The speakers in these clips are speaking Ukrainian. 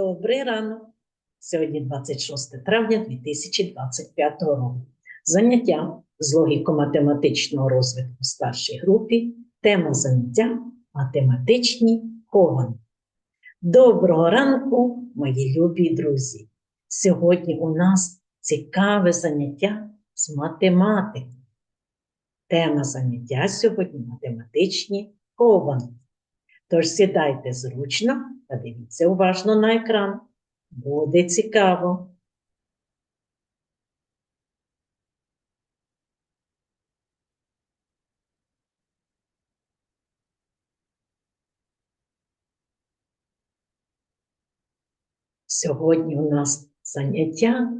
Добрий ранок! Сьогодні 26 травня 2025 року. Заняття з логіко-математичного розвитку старшій групі. Тема заняття математичні хованки. Доброго ранку, мої любі друзі! Сьогодні у нас цікаве заняття з математики. Тема заняття сьогодні математичні хованки. Тож сідайте зручно та дивіться уважно на екран. Буде цікаво. Сьогодні у нас заняття.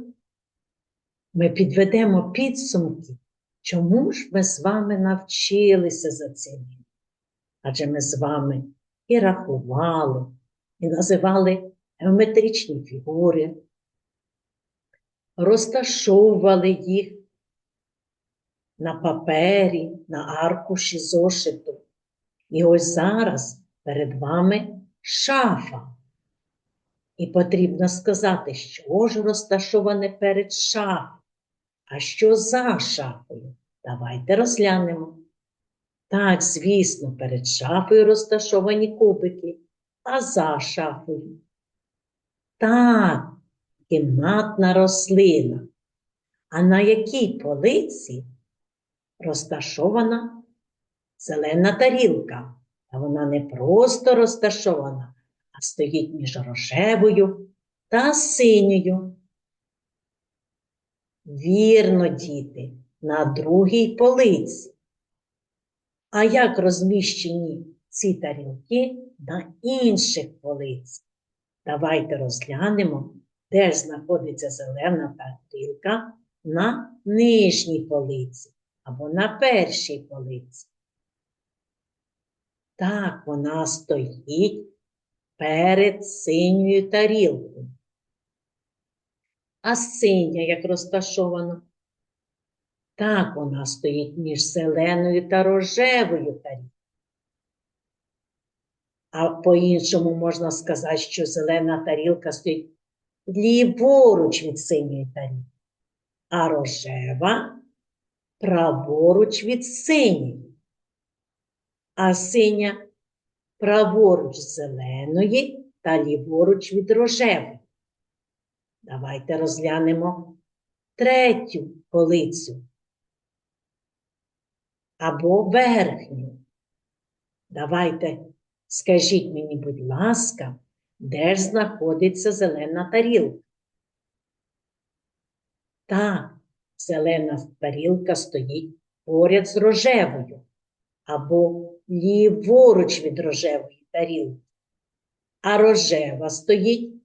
Ми підведемо підсумки, чому ж ми з вами навчилися за цим. Адже ми з вами і рахували, і називали геометричні фігури, розташовували їх на папері, на аркуші зошиту. І ось зараз перед вами шафа. І потрібно сказати, що ж розташоване перед шафою, а що за шафою. Давайте розглянемо. Так, звісно, перед шафою розташовані кубики, а за шафою. Так, кімнатна рослина. А на якій полиці розташована зелена тарілка? Та вона не просто розташована, а стоїть між рожевою та синьою. Вірно, діти, на другій полиці. А як розміщені ці тарілки на інших полицях? Давайте розглянемо, де знаходиться зелена тарілка на нижній полиці або на першій полиці. Так, вона стоїть перед синьою тарілкою. А синя як розташована? Так, вона стоїть між зеленою та рожевою тарілкою. А по-іншому можна сказати, що зелена тарілка стоїть ліворуч від синьої тарілки, а рожева праворуч від синьої, а синя праворуч зеленої та ліворуч від рожевої. Давайте розглянемо третю полицю або верхню. Давайте скажіть мені, будь ласка, де ж знаходиться зелена тарілка? Так, зелена тарілка стоїть поряд з рожевою або ліворуч від рожевої тарілки. А рожева стоїть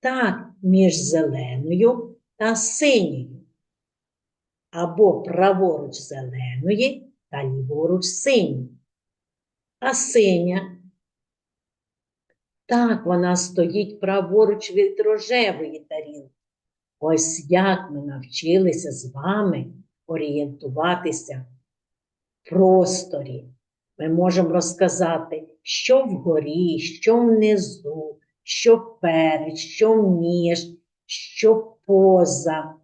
так між зеленою та синьою або праворуч зеленої та ліворуч синьої. А синя, так вона стоїть праворуч від рожевої тарілки. Ось як ми навчилися з вами орієнтуватися в просторі. Ми можемо розказати, що вгорі, що внизу, що перед, що між, що поза.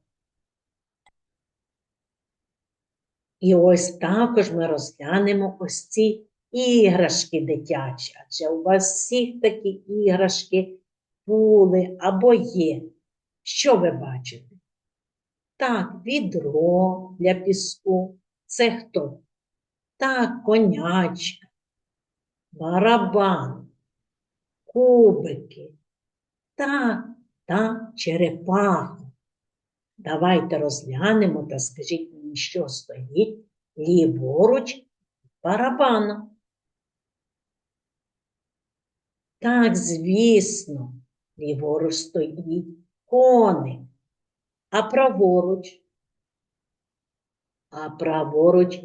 І ось також ми розглянемо ось ці іграшки дитячі, адже у вас всіх такі іграшки були або є. Що ви бачите? Так, відро для піску. Це хто? Так, конячка, барабан, кубики. Так, та черепаха. Давайте розглянемо та скажіть мені, що стоїть ліворуч барабана. Так, звісно, ліворуч стоїть коник, а праворуч, а праворуч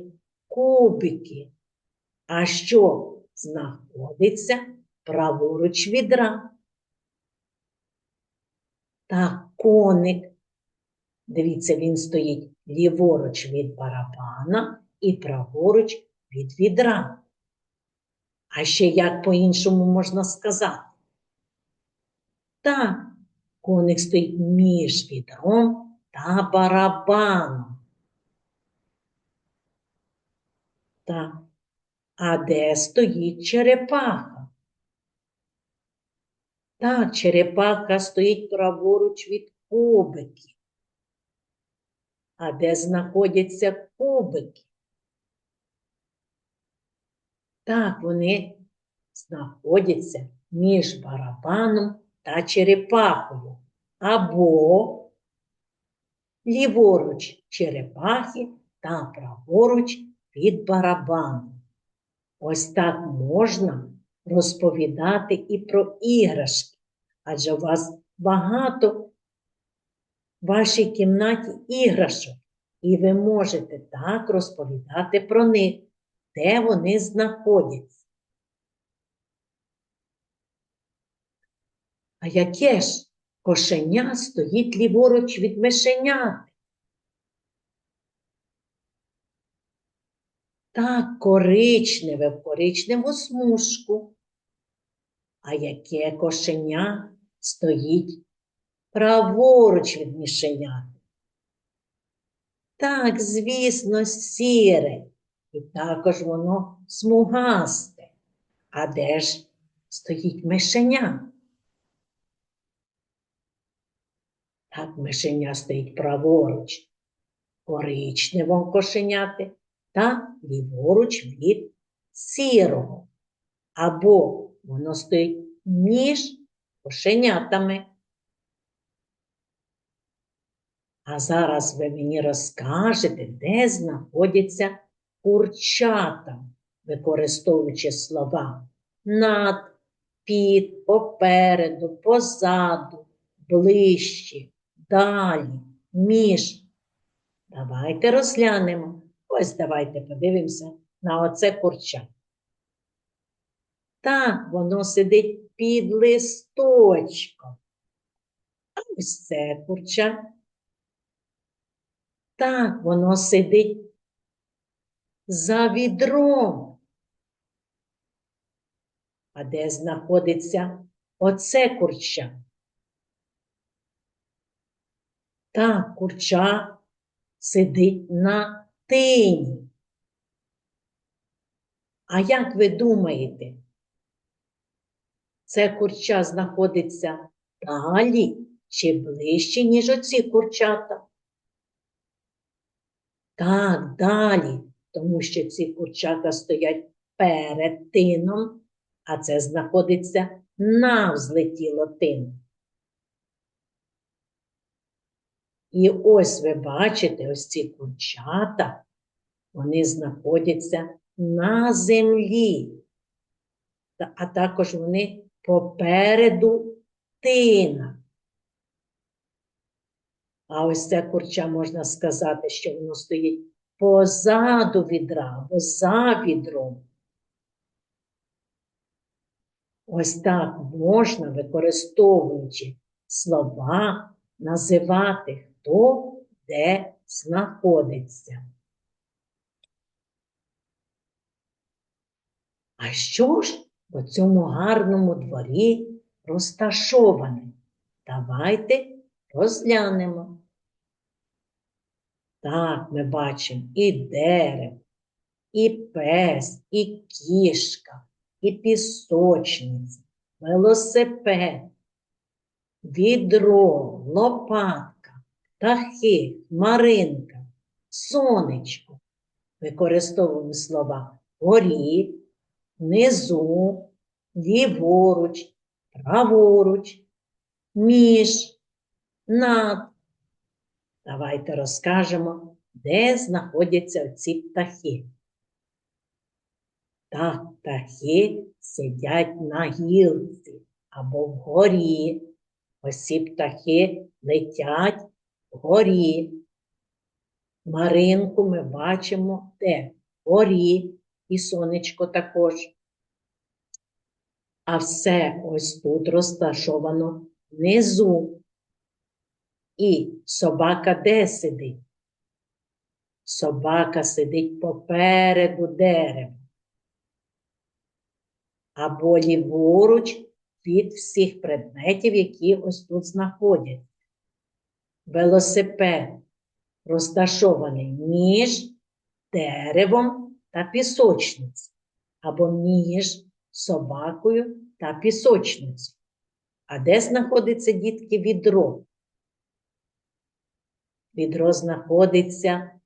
кубики. А що знаходиться праворуч відра? Так, коник. Дивіться, він стоїть ліворуч від барабана і праворуч від відра. А ще як по-іншому можна сказати? Так, коник стоїть між відром та барабаном. Так. А де стоїть черепаха? Так, черепаха стоїть праворуч від кубиків. А де знаходяться кубики? Так, вони знаходяться між барабаном та черепахою. Або ліворуч черепахи та праворуч від барабану. Ось так можна розповідати і про іграшки, адже у вас багато в вашій кімнаті іграшок, і ви можете так розповідати про них, де вони знаходяться. А яке ж кошеня стоїть ліворуч від мишеняти? Так, коричневе в коричневу смужку. А яке кошеня стоїть праворуч від мишеняти? Так, звісно, сіре, і також воно смугасте. А де ж стоїть мишеня? Так, мишеня стоїть праворуч, коричневого кошеняти та ліворуч від сірого. Або воно стоїть між кошенятами. А зараз ви мені розкажете, де знаходяться курчата, використовуючи слова над, під, попереду, позаду, ближче, далі, між. Давайте розглянемо. Ось давайте подивимося на оце курча. Так, воно сидить під листочком. А ось це курча. Так, воно сидить за відром. А де знаходиться оце курча? Так, курча сидить на тині. А як ви думаєте, це курча знаходиться далі чи ближче, ніж оці курчата? Так, далі, тому що ці курчата стоять перед тином, а це знаходиться навзлетіло тин. І ось ви бачите, ось ці курчата, вони знаходяться на землі, а також вони попереду тина. А ось це курча можна сказати, що воно стоїть позаду відра, або за відром. Ось так можна, використовуючи слова, називати хто де знаходиться. А що ж у цьому гарному дворі розташоване? Давайте розглянемо. Так, ми бачимо і дерево, і пес, і кішка, і пісочниця, велосипед, відро, лопатка, птахи, хмаринка, сонечко. Використовуємо слова горі, внизу, ліворуч, праворуч, між, над. Давайте розкажемо, де знаходяться ці птахи. Так, птахи сидять на гілці або вгорі. Ось ці птахи летять вгорі. Маринку ми бачимо де? Вгорі і сонечко також. А все ось тут розташовано внизу. І собака де сидить? Собака сидить попереду дерева. Або ліворуч від всіх предметів, які ось тут знаходяться. Велосипед розташований між деревом та пісочницею або між собакою та пісочницею. А де знаходиться дітки відро? Відро знаходиться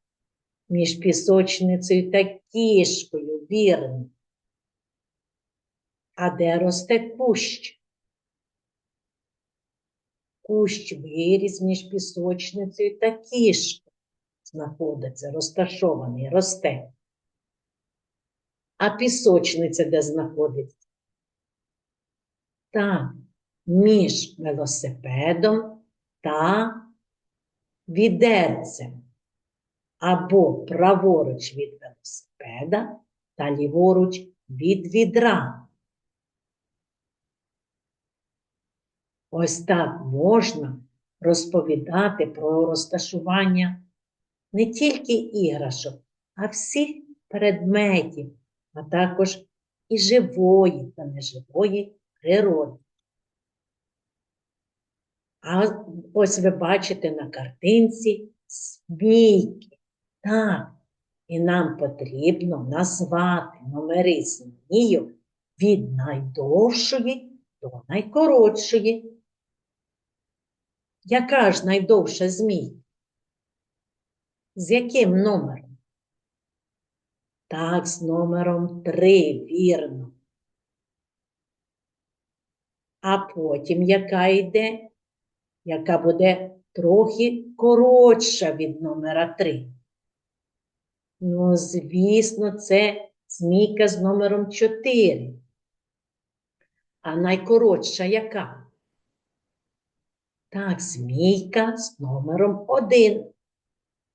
між пісочницею та кішкою, вірно. А де росте кущ? Кущ виріс між пісочницею та кішкою. Знаходиться, розташований, росте. А пісочниця де знаходиться? Так, між велосипедом та відерцем. Або праворуч від велосипеда та ліворуч від відра. Ось так можна розповідати про розташування не тільки іграшок, а всіх предметів, а також і живої та неживої природи. А ось ви бачите на картинці змійки. Так, і нам потрібно назвати номери змію від найдовшої до найкоротшої. Яка ж найдовша змійка? З яким номером? Так, з номером 3, вірно. А потім яка йде? Яка буде трохи коротша від номера 3? Ну, звісно, це змійка з номером 4. А найкоротша яка? Так, змійка з номером 1.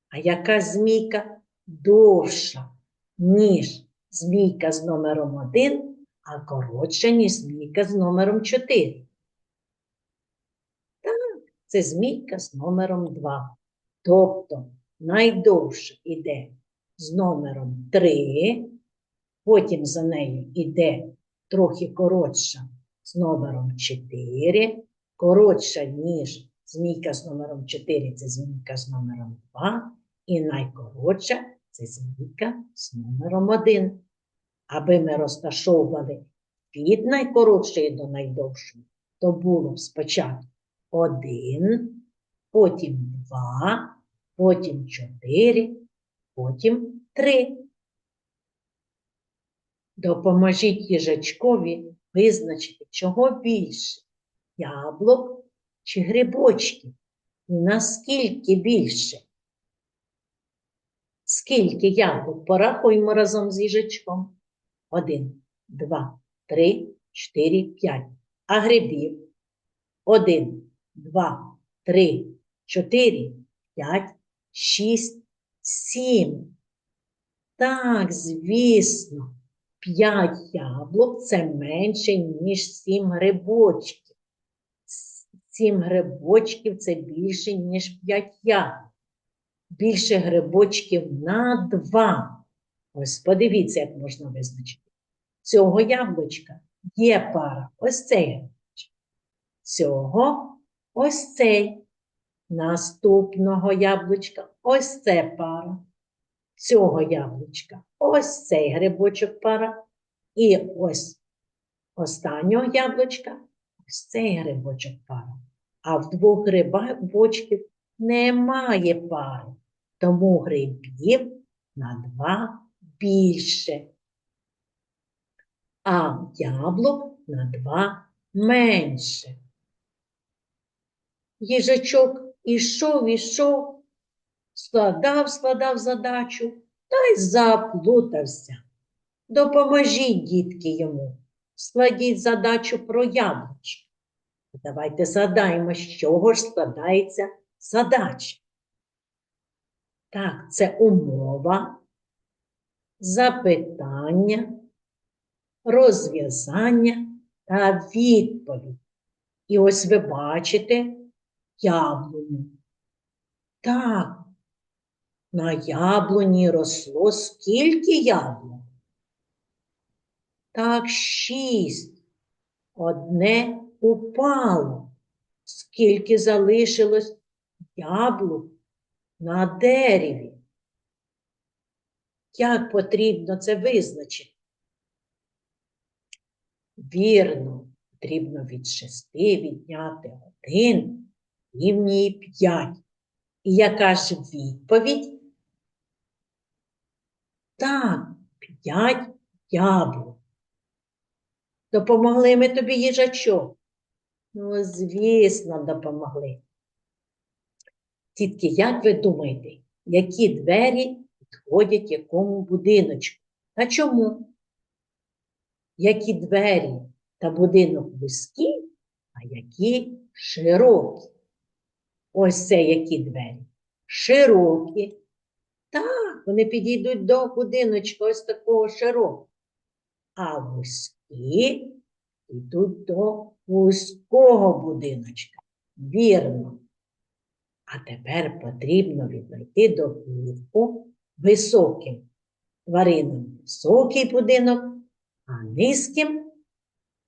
А яка змійка довша, ніж змійка з номером 1, а коротша, ніж змійка з номером 4? Це змійка з номером 2. Тобто найдовше йде з номером 3, потім за нею йде трохи коротша з номером 4, коротша, ніж змійка з номером 4 це змійка з номером 2, і найкоротша це змійка з номером 1. Аби ми розташовували від найкоротшої до найдовшої, то було б спочатку 1, потім 2, потім 4, потім 3. Допоможіть їжачкові визначити, чого більше яблук чи грибочків. Наскільки більше? Скільки яблук? Порахуємо разом з їжачком. Один, два, три, чотири, п'ять. А грибів? Один, два, три, чотири, п'ять, шість, сім. Так, звісно, п'ять яблук це менше, ніж сім грибочків. Сім грибочків це більше, ніж п'ять яблук. Більше грибочків на два. Ось подивіться, як можна визначити. Цього яблучка є пара. Ось цей яблучка. Цього ось цей. Наступного яблучка ось це пара. Цього яблучка ось цей грибочок пара. І ось останнього яблучка ось цей грибочок пара. А в двох грибочків немає пари, тому грибів на два більше. А яблук на два менше. Їжачок ішов, ішов, складав, складав задачу та й заплутався. Допоможіть, дітки, йому, складіть задачу про яблучко. Давайте згадаємо, з чого ж складається задача. Так, це умова, запитання, розв'язання та відповідь. І ось ви бачите яблуню. Так, на яблуні росло скільки яблук? Так, шість. одне упало. Скільки залишилось яблук на дереві? Як потрібно це визначити? Вірно, потрібно від шести відняти один рівнює п'ять. І яка ж відповідь? Так, п'ять яблук. Допомогли ми тобі їжачок? Ну, звісно, допомогли. Тітки, як ви думаєте, які двері підходять якому будиночку? Та чому? Які двері та будинок вузькі, а які широкі? Ось це які двері. Широкі. Так, вони підійдуть до будиночка ось такого широкого. А вузькі йдуть до вузького будиночка. Вірно. А тепер потрібно віднайти домівку високим тваринам високий будинок, а низьким,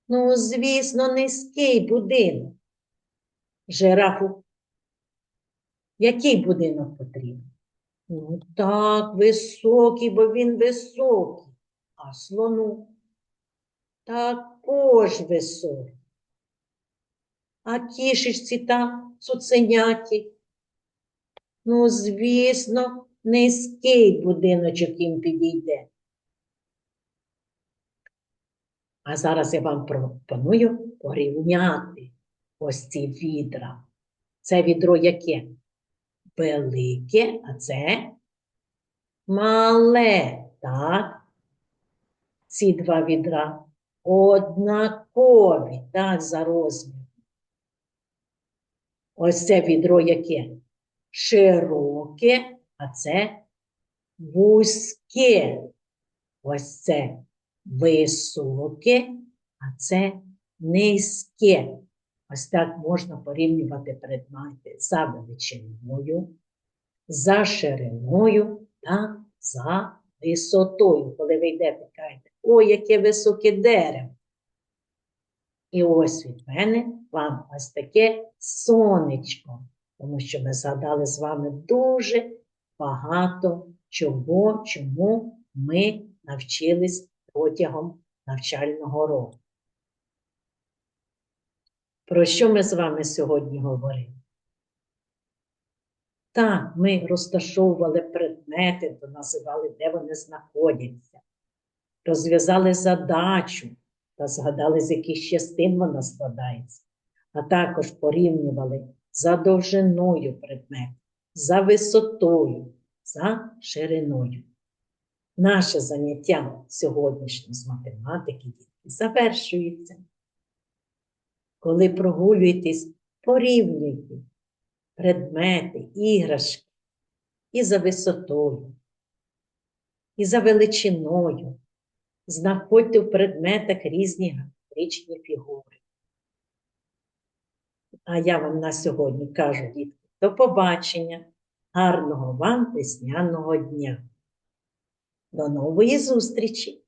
ну, звісно, низький будинок. Жирафу. Який будинок потрібен? Ну так, високий, бо він високий. А слону також високий. А кішечці та цуценяті. Ну, звісно, низький будиночок їм підійде. А зараз я вам пропоную порівняти ось ці відра. Це відро яке? Велике, а це мале, так? Ці два відра однакові, так, за розміром. Ось це відро яке? Широке, а це вузьке. Ось це високе, а це низьке. Ось так можна порівнювати предмети за величиною, за шириною та за висотою. Коли ви йдете, кажете, ой, яке високе дерево. І ось від мене вам ось таке сонечко, тому що ми згадали з вами дуже багато чого, чому ми навчились протягом навчального року. Про що ми з вами сьогодні говоримо? Так, ми розташовували предмети, то називали, де вони знаходяться, розв'язали задачу та згадали, з яких частин вона складається, а також порівнювали за довжиною предмету, за висотою, за шириною. Наше заняття сьогоднішнє з математики завершується. Коли прогулюєтесь, порівнюйте предмети, іграшки і за висотою, і за величиною. Знаходьте в предметах різні геометричні фігури. А я вам на сьогодні кажу, дітки, до побачення, гарного вам весняного дня. До нової зустрічі!